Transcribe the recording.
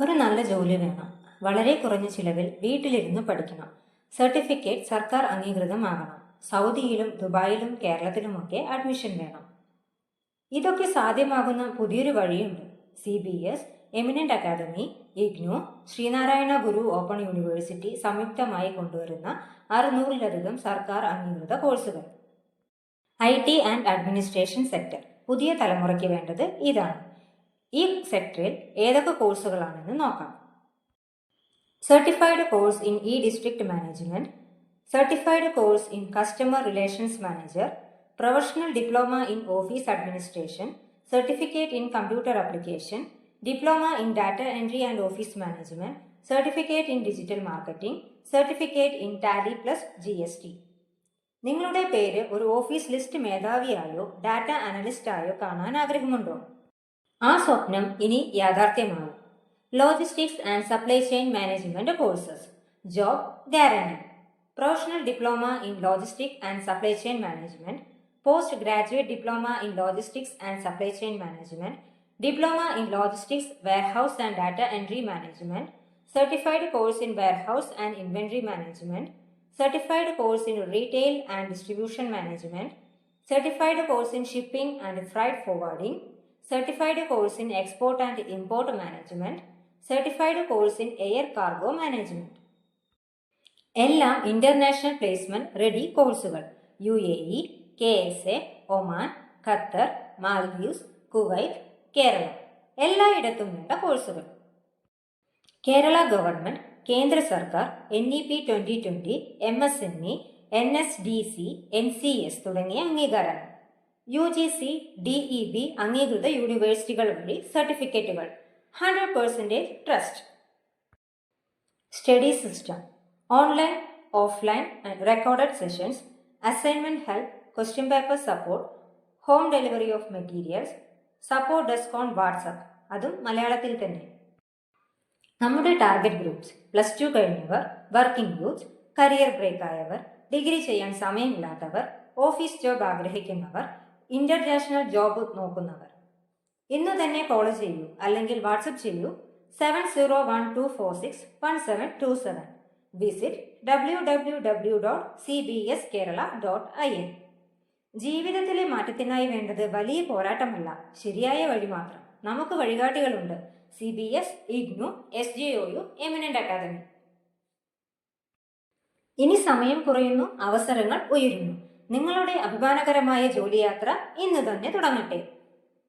ഒരു നല്ല ജോലി വേണം. വളരെ കുറഞ്ഞ ചിലവിൽ വീട്ടിലിരുന്ന് പഠിക്കണം. സർട്ടിഫിക്കറ്റ് സർക്കാർ അംഗീകൃതമാകണം. സൗദിയിലും ദുബായിലും കേരളത്തിലുമൊക്കെ അഡ്മിഷൻ വേണം. ഇതൊക്കെ സാധ്യമാകുന്ന പുതിയൊരു വഴിയുണ്ട്. C B S eminent academy IGNOU Sreenarayana Guru open university സംയുക്തമായി കൊണ്ടുവരുന്ന അറുന്നൂറിലധികം സർക്കാർ അംഗീകൃത കോഴ്സുകൾ. I T and administration sector. പുതിയ തലമുറയ്ക്ക് വേണ്ടത് ഇതാണ്. ഈ സെക്ടറിൽ ഏതൊക്കെ കോഴ്സുകളാണെന്ന് നോക്കാം. Certified course in E district management certified course in customer relations manager professional diploma in office administration certificate in computer application diploma in data entry and office management certificate in digital marketing certificate in Tally plus G S T നിങ്ങളുടെ പേര് ഒരു office list മേധാവിയായോ data അനലിസ്റ്റായോ കാണാൻ ആഗ്രഹമുണ്ടോ? ആ സ്വപ്നം ഇനി യാഥാർത്ഥ്യമാകും logistics and supply chain management courses job guarantee professional diploma in logistic and supply chain management post graduate diploma in logistics and supply chain management diploma in logistics warehouse and data entry management certified course in warehouse and inventory management certified course in retail and distribution management certified course in shipping and freight forwarding certified course in export and import management certified course in air cargo management എല്ലാം international placement ready കോഴ്സുകൾ U A E K S A Oman Qatar Maldives Kuwait Keralam എല്ലായിടത്തും വേണ്ട കോഴ്സുകൾ Kerala government കേന്ദ്ര സർക്കാർ N E P twenty twenty M S M E N S D C N C S തുടങ്ങിയ അംഗീകാരങ്ങൾ. U G C D E B അംഗീകൃത യൂണിവേഴ്സിറ്റികൾ വഴി സർട്ടിഫിക്കറ്റുകൾ hundred percentage trust study system online offline recorded sessions assignment help question paper support home delivery of materials support desk on WhatsApp അതും മലയാളത്തിൽ തന്നെ. നമ്മുടെ ടാർഗറ്റ് ഗ്രൂപ്പ്സ് പ്ലസ് ടു കഴിഞ്ഞവർ working groups career break ആയവർ ഡിഗ്രി ചെയ്യാൻ സമയമില്ലാത്തവർ office job ആഗ്രഹിക്കുന്നവർ international job നോക്കുന്നവർ. ഇന്ന് തന്നെ കോൾ ചെയ്യൂ അല്ലെങ്കിൽ വാട്സപ്പ് ചെയ്യൂ. Seven zero one two four six one seven two seven. Visit W W W dot C B S Kerala dot I N. ജീവിതത്തിലെ മാറ്റത്തിനായി വേണ്ടത് വലിയ പോരാട്ടമല്ല ശരിയായ വഴി മാത്രം. നമുക്ക് വഴികാട്ടികളുണ്ട്. C B S IGNOU S G O U eminent academy. ഇനി സമയം കുറയുന്നു അവസരങ്ങൾ ഉയരുന്നു. നിങ്ങളുടെ അഭിമാനകരമായ ജോലിയാത്ര ഇന്ന് തന്നെ തുടങ്ങട്ടെ.